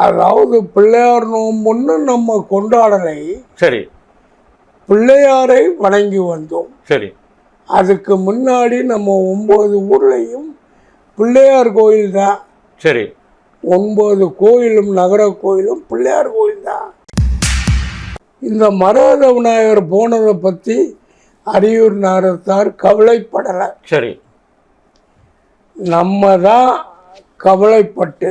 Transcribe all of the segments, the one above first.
அதாவது பிள்ளையார் நோம்புன்னு நம்ம கொண்டாடலை. சரி. பிள்ளையாரை வணங்கி வந்தோம். சரி. அதுக்கு முன்னாடி நம்ம ஒம்பது ஊர்லேயும் பிள்ளையார் கோயில் தான் சரி. ஒன்பது கோயிலும் நகர கோயிலும் பிள்ளையார் கோயில் தான் இந்த மரத விநாயகர் போனதை பற்றி அரியூர் நகரத்தார் கவலைப்படலை. சரி. நம்ம தான் கவலைப்பட்டு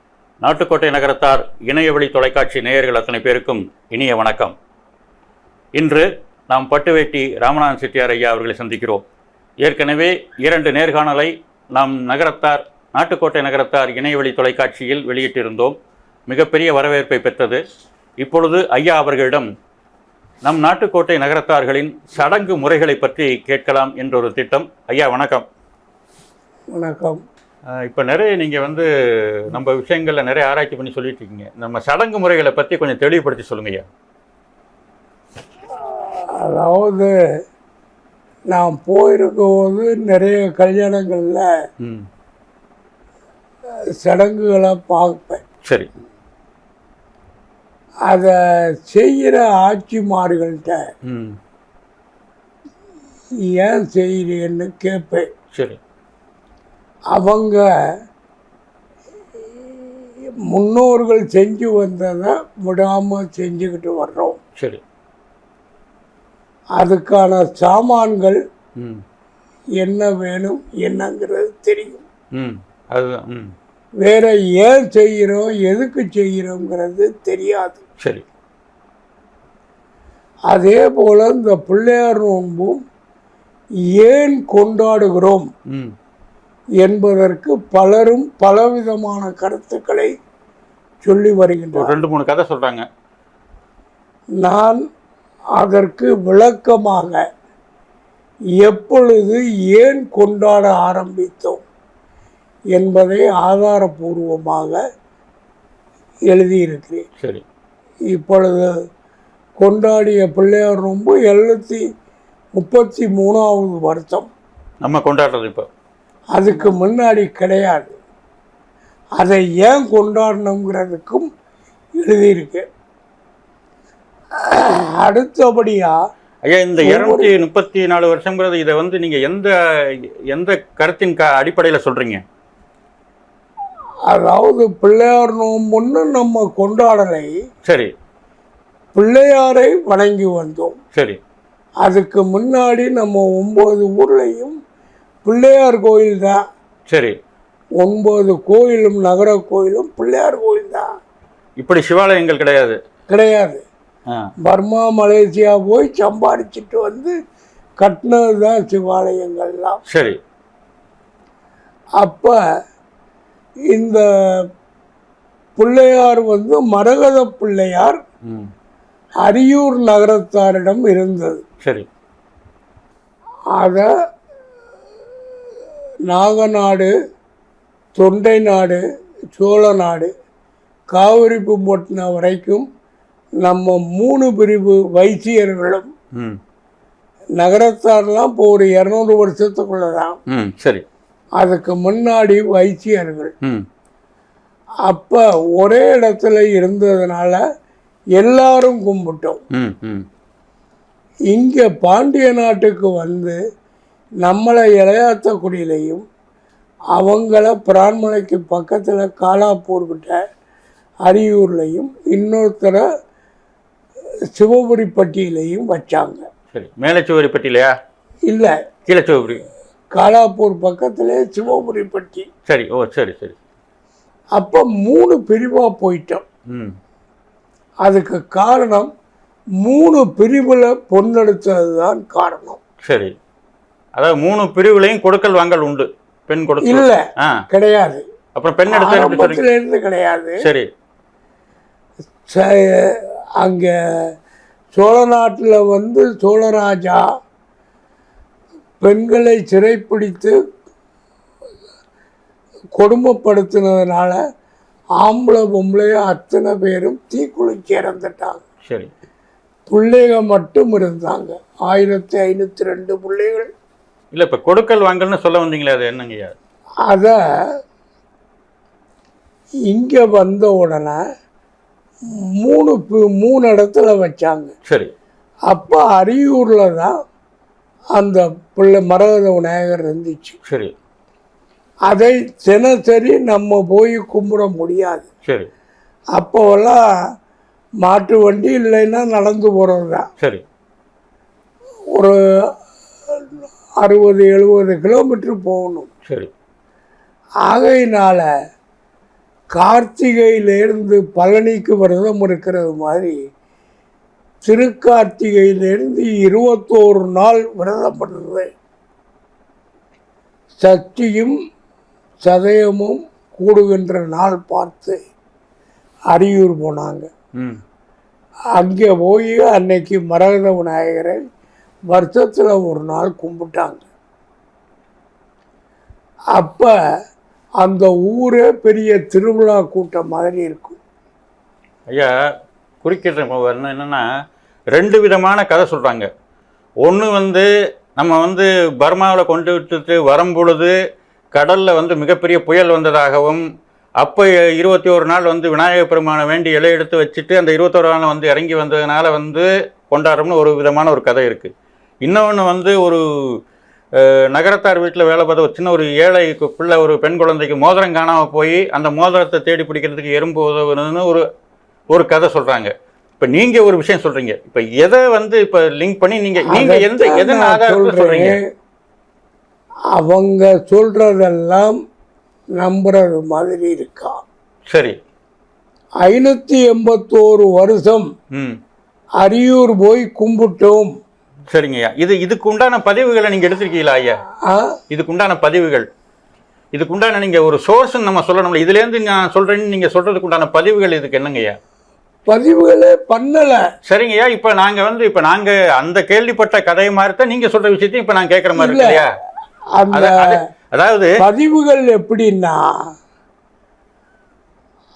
Nattukottai Nagarathar இணையவழி தொலைக்காட்சி நேயர்கள் அத்தனை பேருக்கும் இனிய வணக்கம். இன்று நாம் பட்டுவேட்டி ராமநாதன் செட்டியார் ஐயா அவர்களை சந்திக்கிறோம். ஏற்கனவே இரண்டு நேர்காணலை நாம் நகரத்தார் நாட்டுக்கோட்டை நகரத்தார் இணையவழி தொலைக்காட்சியில் வெளியிட்டிருந்தோம். மிகப்பெரிய வரவேற்பை பெற்றது. இப்பொழுது ஐயா அவர்களிடம் நம் நாட்டுக்கோட்டை நகரத்தார்களின் சடங்கு முறைகளை பற்றி கேட்கலாம் என்றொரு திட்டம். ஐயா வணக்கம். வணக்கம். இப்போ நிறைய நீங்கள் வந்து நம்ம விஷயங்களில் நிறைய ஆராய்ச்சி பண்ணி சொல்லிட்டு இருக்கீங்க நம்ம சடங்கு முறைகளை பற்றி கொஞ்சம் தெளிவுபடுத்தி சொல்லுங்க ஐயா. அதாவது நான் போயிருக்கும்போது நிறைய கல்யாணங்களில் சடங்குகளை பார்ப்பேன். சரி. அதை செய்கிற ஆட்சிமார்கள்ட்ட ம். ஏன் செய்கிறேன்னு கேட்பேன். சரி. அவங்க முன்னோர்கள் செஞ்சு வந்ததை விடாமல் செஞ்சுக்கிட்டு வர்றோம். சரி. அதுக்கான சாமான்கள் என்ன வேணும் என்னங்கிறது தெரியும். ம். அதுதான் வேற ஏன் செய்கிறோம் எதுக்கு செய்கிறோங்கிறது தெரியாது. சரி. அதே போல் இந்த பிள்ளையார் நோன்பும் ஏன் கொண்டாடுகிறோம்? என்பதற்கு பலரும் பலவிதமான கருத்துக்களை சொல்லி வருகின்றனர் ரெண்டு மூணு கதை சொல்கிறாங்க நான் அதற்கு விளக்கமாக எப்பொழுது ஏன் கொண்டாட ஆரம்பித்தோம் என்பதை ஆதாரபூர்வமாக எழுதியிருக்கிறேன். சரி. இப்பொழுது கொண்டாடிய பிள்ளையார் ரொம்ப எழுநூற்றி முப்பத்தி மூணாவது வருஷம். நம்ம கொண்டாடுறது இப்போ. அதுக்கு முன்னாடி கிடையாது. அதை ஏன் கொண்டாடணுங்கிறதுக்கும் எழுதியிருக்கு. அடுத்தபடியாக ஐயா இந்த இரநூத்தி முப்பத்தி நாலு வருஷங்கிறது இதை வந்து நீங்கள் எந்த எந்த கருத்தின் க அடிப்படையில் சொல்கிறீங்க அதாவது பிள்ளையார் நோம்புன்னு நம்ம கொண்டாடலை. சரி. பிள்ளையாரை வணங்கி வந்தோம். சரி. அதுக்கு முன்னாடி நம்ம ஒம்பது ஊர்லேயும் பிள்ளையார் கோயில் தான் சரி. ஒன்பது கோயிலும் நகர கோயிலும் பிள்ளையார் கோயில் தான் இப்படி சிவாலயங்கள் கிடையாது. கிடையாது. பர்மா மலேசியா போய் சம்பாதிச்சிட்டு வந்து கட்டினது தான் சிவாலயங்கள்லாம். சரி. அப்போ இந்த பிள்ளையார் வந்து மரகத பிள்ளையார் அரியூர் நகரத்தாரிடம் இருந்தது. சரி. அதை நாகநாடு தொண்டை நாடு சோழ நாடு. காவிரி பூம்பட்டினம் வரைக்கும் நம்ம மூணு பிரிவு வைசியர்களும் நகரத்தார்லாம் இப்போ ஒரு இரநூறு வருஷத்துக்குள்ள தான் சரி. அதுக்கு முன்னாடி வைசியர்கள் அப்போ ஒரே இடத்துல இருந்ததுனால எல்லாரும் கும்பிட்டோம். இங்கே பாண்டிய நாட்டுக்கு வந்து நம்மளை இளையாத்தக்குடியிலையும் அவங்கள பிரான்மலைக்கு பக்கத்தில் காலாப்பூர்கிட்ட அரியூர்லையும் இன்னொருத்தரை சிவபுரிப்பட்டியிலையும் வச்சாங்க. சரி. மேலச்சுவரிப்பட்டிலையா இல்லை. கீழச்சுவரி காலாப்பூர் பக்கத்திலே சிவபுரிப்பட்டி சரி. ஓ சரி சரி. அப்போ மூணு பிரிவாக போயிட்டோம். ம். அதுக்கு காரணம் மூணு பிரிவில் பொன்னெடுத்தது தான் காரணம். சரி. அதாவது மூணு பிரிவுலையும் கொடுக்கல் வாங்கல் உண்டு. பெண் கொடுக்கல் இல்லை கிடையாது. அப்புறம் பெண் எடுத்து இருந்து கிடையாது. சரி. அங்கே சோழ நாட்டில் வந்து சோழராஜா பெண்களை சிறைப்பிடித்து கொடுமைப்படுத்தினதுனால ஆம்பளை பொம்பளைய அத்தனை பேரும் தீக்குளிச்சு இறந்துட்டாங்க. சரி. பிள்ளைங்க மட்டும் இருந்தாங்க. ஆயிரத்தி ஐநூற்றி ரெண்டு பிள்ளைகள். இல்லை இப்போ கொடுக்கல் வாங்கல்னு சொல்ல வந்தீங்களே அது என்னங்கய்யா அதை இங்கே வந்த உடனே மூணு மூணு இடத்துல வச்சாங்க. சரி. அப்போ அரியூரில் தான் அந்த பிள்ளை மரகத விநாயகர் இருந்துச்சு. சரி. அதை தினசரி நம்ம போய் கும்பிட முடியாது. சரி. அப்போவெல்லாம் மாட்டு வண்டி இல்லைன்னா நடந்து போகிறது தான் சரி. ஒரு அறுபது எழுபது கிலோமீட்டர் போகணும். சரி. ஆகையினால கார்த்திகையிலேருந்து பழனிக்கு விரதம் இருக்கிறது மாதிரி திருக்கார்த்திகையிலேருந்து இருபத்தோரு நாள் விரதம் பண்ணுறது சக்தியும் சதயமும் கூடுகின்ற நாள் பார்த்து அரியூர் போனாங்க. ம். அங்கே போய் அன்னைக்கு மரகத விநாயகரை வருஷத்தில் ஒரு நாள் கும்பிட்டாங்க. அப்போ அந்த ஊரே பெரிய திருவிழா கூட்டம் மாதிரி இருக்கும். ஐயா குறுக்கிட்ட என்ன ரெண்டு விதமான கதை சொல்கிறாங்க ஒன்று வந்து நம்ம வந்து பர்மாவில் கொண்டு விட்டுட்டு வரும்பொழுது கடலில் வந்து மிகப்பெரிய புயல் வந்ததாகவும் அப்போ இருபத்தி ஒரு நாள் வந்து விநாயகர் பெருமானை வேண்டி இலை எடுத்து வச்சுட்டு அந்த இருபத்தோரு நாள் வந்து இறங்கி வந்ததுனால வந்து கொண்டாடுறோம்னு ஒரு விதமான ஒரு கதை இருக்குது இன்னொன்று வந்து ஒரு நகரத்தார் வீட்டில் வேலை பார்த்த ஒரு சின்ன ஒரு ஏழை பிள்ளை ஒரு பெண் குழந்தைக்கு மோதிரம் காணாமல் போய் அந்த மோதிரத்தை தேடி பிடிக்கிறதுக்கு எறும்பு உதவுனதுன்னு ஒரு ஒரு கதை சொல்கிறாங்க இப்போ நீங்கள் ஒரு விஷயம் சொல்கிறீங்க இப்போ எதை வந்து இப்போ லிங்க் பண்ணி நீங்கள் நீங்கள் எந்த எதன் ஆதாரத்தில் சொல்கிறீங்க. அவங்க சொல்றதெல்லாம் நம்புறது மாதிரி இருக்கா? சரி. ஐநூற்றி எண்பத்தோரு வருஷம் அரியூர் போய் கும்பிட்டோம். சரிங்கய்யா. இது இதுக்கு உண்டான பதிவுகளை நீங்கள் எடுத்திருக்கீங்களா ஐயா? இதுக்கு உண்டான பதிவுகள். இதுக்கு உண்டான நீங்கள் ஒரு சோர்ஸ்ன்னு நம்ம சொல்லணும்ல. இதுலேருந்து நான் சொல்கிறேன்னு நீங்கள் சொல்கிறதுக்கு உண்டான பதிவுகள் இதுக்கு என்னங்கய்யா? பதிவுகளே பண்ணல. சரிங்கய்யா. இப்போ நாங்கள் வந்து இப்போ நாங்கள் அந்த கேள்விப்பட்ட கதை மாதிரி தான் நீங்கள் சொல்கிற விஷயத்தையும் இப்போ நான் கேட்குற மாதிரி இல்லையா அந்த அது- அது- அதாவது பதிவுகள் எப்படின்னா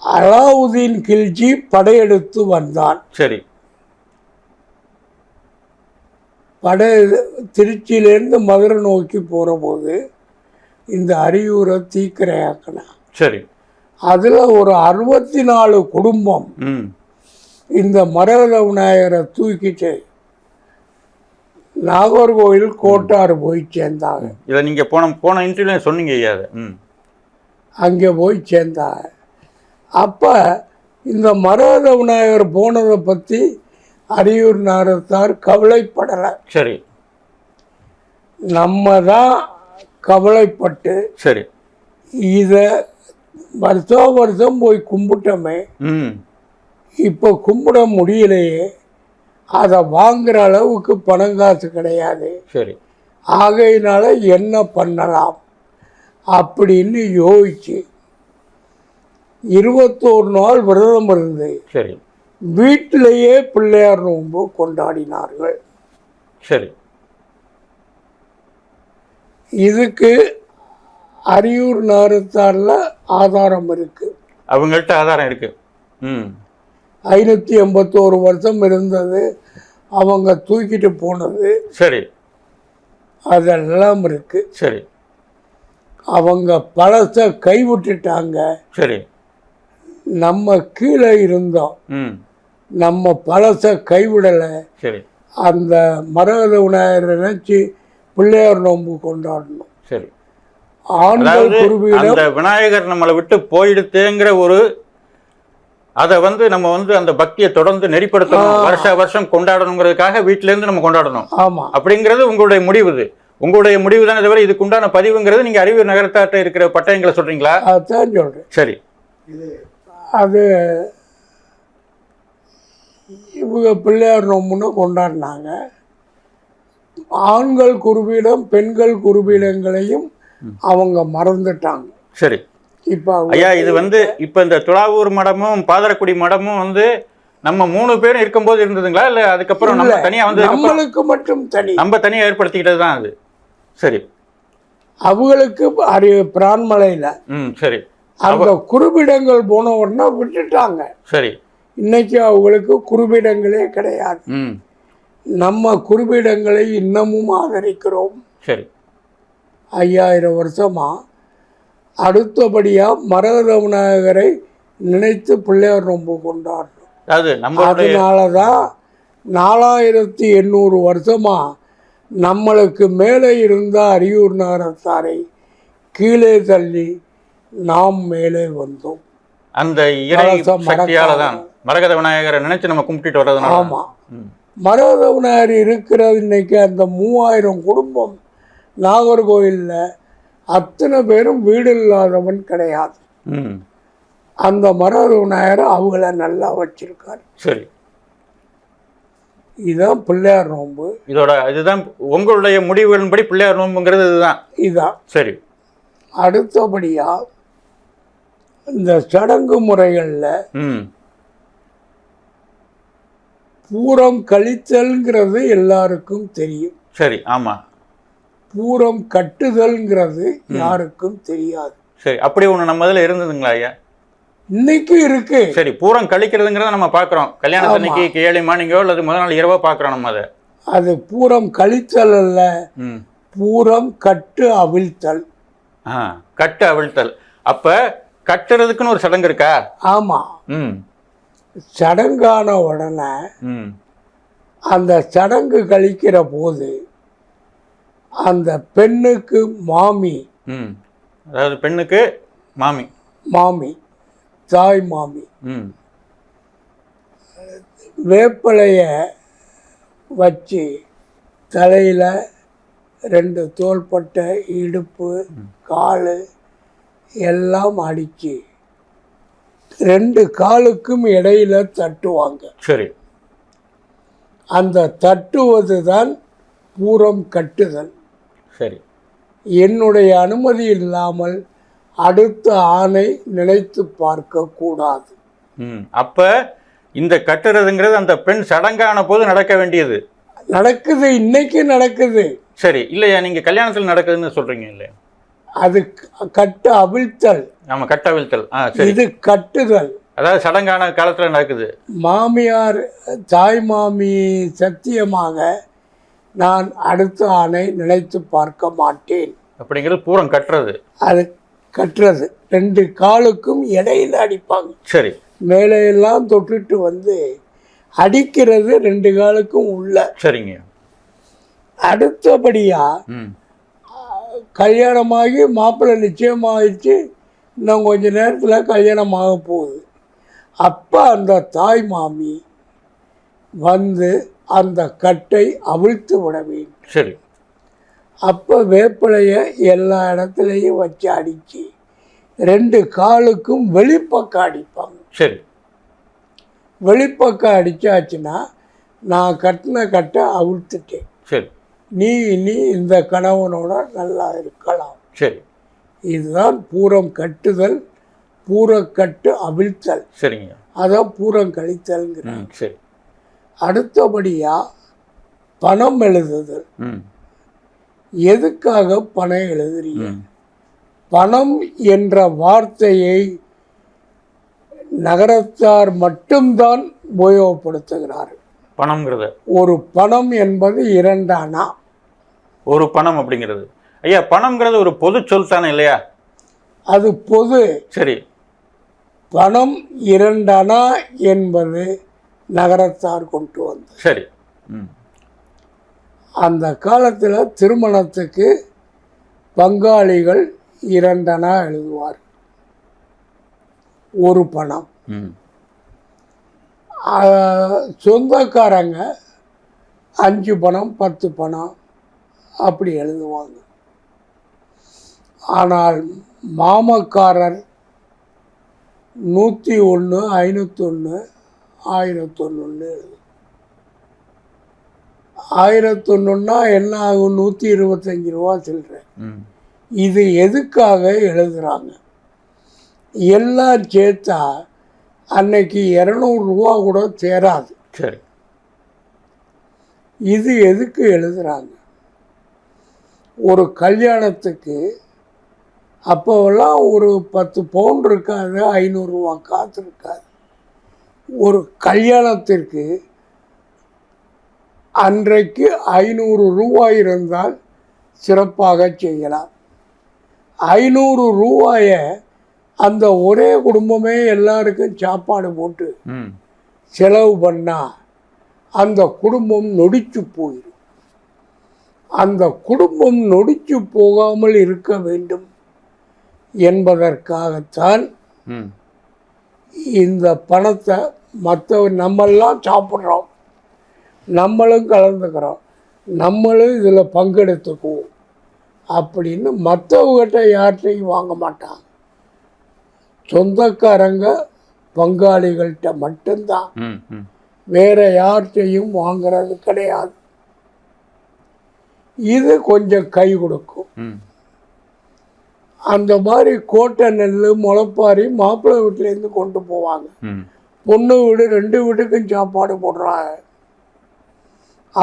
அலாவுதீன் கில்ஜி படையெடுத்து வந்தான். சரி. படை திருச்சியிலேருந்து மதுரை நோக்கி போகிற போது இந்த அரியூரை தீக்கிரையாக்கினான் சரி. அதில் ஒரு அறுபத்தி நாலு குடும்பம் இந்த மரகத விநாயகரை தூக்கிட்டு நாகர்கோவில் கோட்டாறு போய் சேர்ந்தாங்க. இதை நீங்கள் போன போன இன்டர்வியூல சொன்னீங்க ஐயா அங்கே போய் சேர்ந்தாங்க. அப்போ இந்த மரகத விநாயகர் போனதை பற்றி அரியூர் நகரத்தார் கவலைப்படலை. சரி. நம்ம தான் கவலைப்பட்டு சரி. இதை வருஷம் வருஷம் போய் கும்பிட்டோமே. இப்போ கும்பிட முடியலையே. அதை வாங்குற அளவுக்கு பணம் காசு கிடையாது. சரி. ஆகையினால என்ன பண்ணலாம்? அப்படின்னு யோசிச்சு. இருபத்தோரு நாள் விரதம் இருந்து சரி. வீட்டிலேயே பிள்ளையார் நோன்பு கொண்டாடினார்கள். சரி. இதுக்கு அரியூர் நகரத்தாரில் ஆதாரம் இருக்கு. அவங்கள்ட்ட ஆதாரம் இருக்கு. ம். ஐநூற்றி எண்பத்தோரு வருஷம் இருந்தது. அவங்க தூக்கிட்டு போனது. சரி. அதெல்லாம் இருக்கு. சரி. அவங்க பழச கைவிட்டுட்டாங்க. சரி. நம்ம கீழே இருந்தோம். ம். நம்ம பழச கைவிடலை. சரி. அந்த மரகத விநாயகரை நினச்சி பிள்ளையார் நோன்பு கொண்டாடணும். சரி. ஆண்கள் அதாவது குருவியிடம் அந்த விநாயகர் நம்மளை விட்டு போயிடுத்தேங்கிற ஒரு அதை வந்து நம்ம வந்து அந்த பக்தியை தொடர்ந்து நெறிப்படுத்தணும். வருஷ வருஷம் கொண்டாடணுங்கிறதுக்காக வீட்ல இருந்து நம்ம கொண்டாடணும். ஆமாம் அப்படிங்கிறது உங்களுடைய முடிவு இது. உங்களுடைய முடிவு தானே தவிர இதுக்கு உண்டான பதிவுங்கிறது நீங்க அறிவு நகரத்தாட்ட இருக்கிற பட்டயங்களை சொல்றீங்களா? அதான் சொல்கிறேன் சரி. அது இவங்க பிள்ளையார் நோம்புன்னு கொண்டாடினாங்க. ஆண்கள் குருபீடம் பெண்கள் குருபீடங்களையும் அவங்க மறந்துட்டாங்க. சரி. இப்போ ஐயா இது வந்து இப்ப இந்த துளாவூர் மடமும் பாதரக்குடி மடமும் வந்து நம்ம மூணு பேரும் இருக்கும்போது இருந்ததுங்களா? இல்ல அதுக்கப்புறம் நம்ம இல்ல, தனியா வந்து நம்மளுக்கு மட்டும் தனி. நம்ம தனியா ஏற்படுத்திக்கிட்டது தான் அது. சரி. அவங்களுக்கு அறி பிரான்மலையில் ம் சரி. அந்த குருபிடங்கள் போன உடனே விட்டுட்டாங்க. சரி. இன்னைக்கு அவங்களுக்கு குருபிடங்களே கிடையாது. நம்ம குருபிடங்களை இன்னமும் ஆதரிக்கிறோம். சரி. ஐயாயிரம் வருஷமா அடுத்தபடியாக மரகத விநாயகரை நினைத்து பிள்ளையார் ரொம்ப கொண்டாடுறோம். அதனால தான் நாலாயிரத்தி எண்ணூறு வருஷமா நம்மளுக்கு மேலே இருந்த அரியூர் நகரத்தாரை கீழே தள்ளி நாம் மேலே வந்தோம். அந்த இறை சக்தியால. தான் மரகத விநாயகரை நினைச்சு நம்ம கும்பிட்டுட்டு வர்றதுனால. ஆமா. மரகத விநாயகர் இருக்கிறது இன்னைக்கு அந்த மூவாயிரம் குடும்பம் நாகர்கோயிலில் அத்தனை பேரும் வீடு இல்லாதவன் கிடையாது. ம். அந்த மரகத விநாயகர் அவங்கள நல்லா வச்சிருக்காரு. சரி. இதுதான் பிள்ளையார் நோன்பு. இதோட இதுதான் உங்களுடைய முடிவுகளின்படி பிள்ளையார் நோம்புங்கிறது இதுதான். இதுதான் சரி. அடுத்தபடியா இந்த சடங்கு முறைகளில் பூரம் கழித்தல்ங்கிறது எல்லாருக்கும் தெரியும். சரி ஆமா. பூரம் கட்டுதல்ங்கிறது யாருக்கும் தெரியாது. சரி அப்படி ஒண்ணு நம்ம இதுல இருந்ததுங்களா ஐயா? இன்னைக்கு இருக்கு. சரி பூரம் கழிக்கிறதுங்கிறத நம்ம பார்க்குறோம். கல்யாணத்தன்னைக்கு ஏழு மார்னிங்கோ அல்லது முதல் நாள் இரவோ பார்க்குறோம் நம்ம அதை. அது பூரம் கழித்தல் அல்ல. ம். பூரம் கட்டு அவிழ்த்தல். ஆ கட்டு அவிழ்த்தல். அப்ப கட்டுறதுக்குன்னு ஒரு சடங்கு இருக்கா? ஆமா. ம். சடங்கான உடனே அந்த சடங்கு கழிக்கிற போது அந்த பெண்ணுக்கு மாமி. அதாவது பெண்ணுக்கு மாமி. மாமி. தாய் மாமி. வேப்பிலைய வச்சு தலையில் ரெண்டு தோள்பட்டை இடுப்பு கால் எல்லாம் அடிச்சு ரெண்டு காலுக்கும் இடையில தட்டுவாங்க. சரி. அந்த தட்டுவது தான் பூரம் கட்டுதல். சரி. என்னுடைய அனுமதி இல்லாமல் அடுத்த ஆணை நினைத்து பார்க்க கூடாது. ம். அப்ப இந்த கட்டுறதுங்கிறது அந்த பெண் சடங்கான போது நடக்க வேண்டியது. நடக்குது இன்னைக்கு நடக்குது. சரி இல்லையா? நீங்க கல்யாணத்தில் நடக்குதுன்னு சொல்றீங்க இல்லையா? அது கட்டு அவிழ்த்தல். நம்ம கட்ட அவிழ்த்தல். இது கட்டுதல். அதாவது சடங்கான காலத்துல நடக்குது. மாமியார் தாய் மாமி சத்தியமாக நான் அடுத்த ஆணை நினைத்து பார்க்க மாட்டேன். அப்படிங்கிறது பூரம் கட்டுறது. அது கட்டுறது. ரெண்டு காலுக்கும் இடையில அடிப்பாங்க. சரி. மேலே எல்லாம் தொட்டுட்டு வந்து அடிக்கிறது ரெண்டு காலுக்கும் உள்ள. சரிங்க. அடுத்தபடியா ம். கல்யாணமாகி மாப்பிள்ளை நிச்சயமாகிடுச்சு இன்னும் கொஞ்ச நேரத்தில் கல்யாணம் ஆக போகுது. அப்போ அந்த தாய் மாமி வந்து அந்த கட்டை அவிழ்த்து விட வேண்டும். சரி. அப்போ வேப்பிலையை எல்லா இடத்துலையும் வச்சு அடித்து ரெண்டு காலுக்கும் வெளிப்பக்கம் அடிப்பாங்க. சரி. வெளிப்பக்கம் அடித்தாச்சுன்னா நான் கட்டின கட்டை அவிழ்த்துட்டேன். சரி. நீ இனி இந்த கணவனோட நல்லா இருக்கலாம். சரி. இதுதான் பூரம் கட்டுதல் பூரக்கட்டு அவிழ்த்தல். சரிங்க. அதான் பூரம் கழித்தல்ங்கிற ம் சரி. அடுத்தபடியா பணம் எழுதுதல். எதுக்காக பணம் எழுதுறீங்க? பணம் என்ற வார்த்தையை நகரத்தார் மட்டும்தான் உபயோகப்படுத்துகிறார்கள். பணம்ங்கிறது. ஒரு பணம் என்பது இரண்டு அணா ஒரு பணம் அப்படிங்கிறது. ஐயா பணம்ங்கிறது ஒரு பொது சொல் தானே இல்லையா? அது பொது. சரி. பணம் இரண்டு அணா என்பது நகரத்தார் கொண்டு வந்தது. சரி. அந்த காலத்தில் திருமணத்துக்கு பங்காளிகள் இரண்டனா எழுதுவார் ஒரு பணம். சொந்தக்காரங்க அஞ்சு பணம் பத்து பணம் அப்படி எழுதுவாங்க. ஆனால் மாமக்காரர் நூற்றி ஒன்று ஐநூற்றொன்று ஆயிரத்தொன்னுன்னு எழுது ஆயிரத்தொன்னுன்னா என்ன ஆகும்? நூற்றி இருபத்தஞ்சி ரூபா சில்லறேன் ம். இது எதுக்காக எழுதுறாங்க? எல்லாம் சேர்த்தா அன்னைக்கு இரநூறுவா கூட சேராது. சரி. இது எதுக்கு எழுதுறாங்க? ஒரு கல்யாணத்துக்கு அப்போவெல்லாம் ஒரு பத்து பவுன் இருக்காது ஐநூறுரூவா காசு இருக்காது. ஒரு கல்யாணத்திற்கு அன்றைக்கு ஐநூறு ரூபாய் இருந்தால் சிறப்பாக செய்யலாம். ஐநூறு ரூபாயை அந்த ஒரே குடும்பமே எல்லாருக்கும் சாப்பாடு போட்டு செலவு பண்ணால் அந்த குடும்பம் நொடிச்சு போயிடும் அந்த குடும்பம் நொடிச்சு போகாமல் இருக்க வேண்டும் என்பதற்காகத்தான் இந்த பணத்தை மற்ற நம்மெல்லாம் சாப்பிட்றோம். நம்மளும் கலந்துக்கிறோம். நம்மளும் இதில் பங்கெடுத்துக்குவோம். அப்படின்னு மற்றவங்ககிட்ட யார்கிட்டையும் வாங்க மாட்டாங்க. சொந்தக்காரங்க பங்காளிகள்கிட்ட மட்டும்தான். வேற யார்கிட்டையும் வாங்குறது கிடையாது. இது கொஞ்சம் கை கொடுக்கும். அந்த மாதிரி கோட்டை நெல் முளைப்பாரி மாப்பிள்ளை வீட்டிலேருந்து கொண்டு போவாங்க. பொண்ணு வீடு ரெண்டு வீட்டுக்கும் சாப்பாடு போடுறாங்க.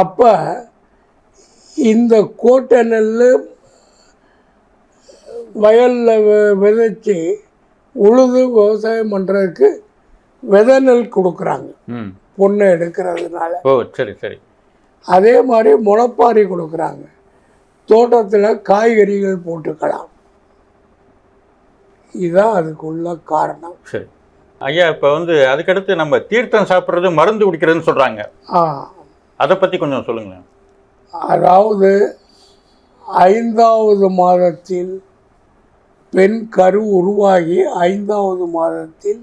அப்போ இந்த கோட்டை நெல் வயலில் விதைச்சி உழுது விவசாயம் பண்ணுறதுக்கு விதை நெல் கொடுக்குறாங்க பொண்ணை எடுக்கிறதுனால. ஓ சரி சரி. அதே மாதிரி முளைப்பாரி கொடுக்குறாங்க. தோட்டத்தில் காய்கறிகள் போட்டுக்கலாம். இதுதான் அதுக்குள்ள காரணம். சரி. ஐயா இப்போ வந்து அதுக்கடுத்து நம்ம தீர்த்தம் சாப்பிட்றது மருந்து குடிக்கிறதுன்னு சொல்கிறாங்க ஆ. அதை பற்றி கொஞ்சம் சொல்லுங்களேன். அதாவது ஐந்தாவது மாதத்தில் பெண் கரு உருவாகி ஐந்தாவது மாதத்தில்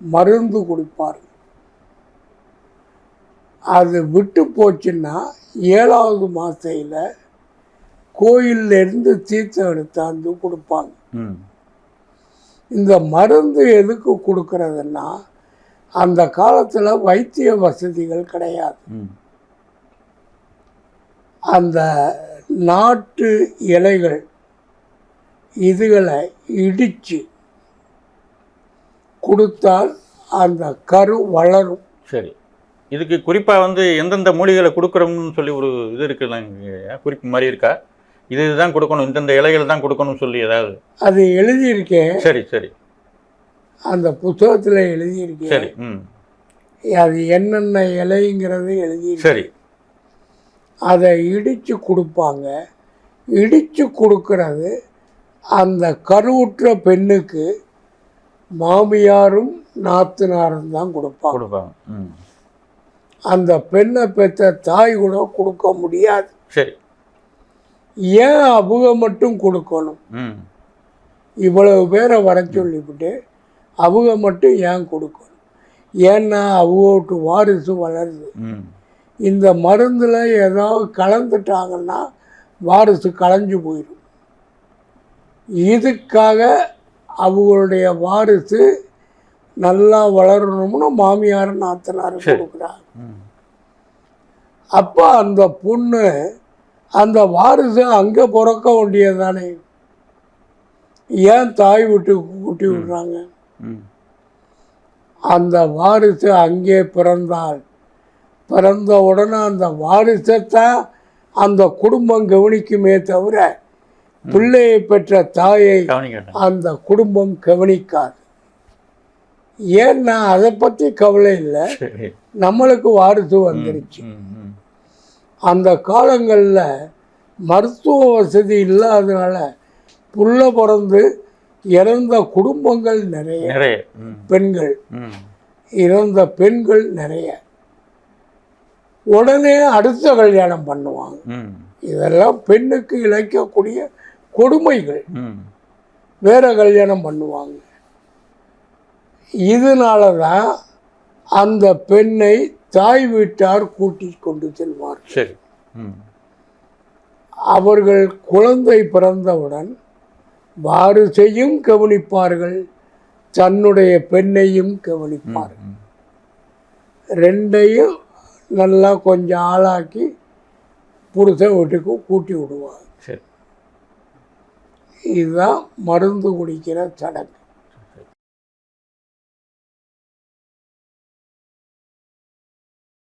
மருந்து குடிப்பார். அது விட்டு போச்சுன்னா ஏழாவது மாதத்தில் கோயிலிருந்து தீர்த்தம் எடுத்தாந்து கொடுப்பாங்க. இந்த மருந்து எதுக்கு கொடுக்கறதுன்னா அந்த காலத்தில் வைத்திய வசதிகள் கிடையாது. அந்த நாட்டு இலைகள் இதுகளை இடித்து கொடுத்தால் அந்த கரு வளரும். சரி. இதுக்கு குறிப்பாக வந்து எந்தெந்த மூலிகளை கொடுக்குறோம்னு சொல்லி ஒரு இது இருக்குல்ல குறிப்பு மாதிரி இருக்கா? இது இதுதான் கொடுக்கணும் இந்தந்த இலைகள் தான் கொடுக்கணும்னு சொல்லி ஏதாவது? அது எழுதியிருக்கேன். சரி சரி. அந்த புத்தகத்தில் எழுதியிருக்கேன். சரி ம். அது என்னென்ன இலைங்கிறது எழுதியிருக்கேன். சரி. அதை இடித்து கொடுப்பாங்க. இடித்து கொடுக்கறது அந்த கருவுற்ற பெண்ணுக்கு மாமியாரும் நாத்தனாரும் தான் கொடுப்பாங்க. கொடுப்பாங்க. அந்த பெண்ணை பெற்ற தாய் கூட கொடுக்க முடியாது. சரி. ஏன் அவங்க மட்டும் கொடுக்கணும்? இவ்வளவு பேரை வர சொல்லிவிட்டு அவங்க மட்டும் ஏன் கொடுக்கணும்? ஏன்னா அவங்கோட்டு வாரிசு வளருது. இந்த மருந்தில் ஏதாவது கலந்துட்டாங்கன்னா வாரிசு களைஞ்சு போயிடும் இதுக்காக அவங்களுடைய வாரிசு நல்லா வளரணும்னு மாமியார் நாத்தனார். கொடுக்குறாங்க. அப்போ அந்த பொண்ணு அந்த வாரிசு அங்கே பிறக்க வேண்டியதானே ஏன் தாய் விட்டு கூட்டி விடுறாங்க? அந்த வாரிசு அங்கே பிறந்தால் பிறந்த உடனே அந்த வாரிசைத்தான் அந்த குடும்பம் கவனிக்குமே தவிர பிள்ளையை பெற்ற தாயை அந்த குடும்பம் கவனிக்காது. ஏன்னா அதை பற்றி கவலை இல்லை? நம்மளுக்கு வாரிசு வந்துருச்சு. அந்த காலங்களில் மருத்துவ வசதி இல்லாதனால புள்ள பிறந்து இறந்த குடும்பங்கள் நிறைய. பெண்கள். இறந்த பெண்கள் நிறைய. உடனே அடுத்த கல்யாணம் பண்ணுவாங்க. இதெல்லாம் பெண்ணுக்கு இழைக்கக்கூடிய கொடுமைகள் வேற கல்யாணம் பண்ணுவாங்க. இதனால தான் அந்த பெண்ணை தாய் வீட்டார் கூட்டி கொண்டு செல்வார் சரி. அவர்கள் குழந்தை பிறந்தவுடன் வாரிசையும் கவனிப்பார்கள் தன்னுடைய பெண்ணையும் கவனிப்பார்கள். ரெண்டையும் நல்லா கொஞ்சம் ஆளாக்கி புருஷ வீட்டுக்கு கூட்டி விடுவாங்க. சரி. இதுதான் மருந்து குடிக்கிற சடங்கு.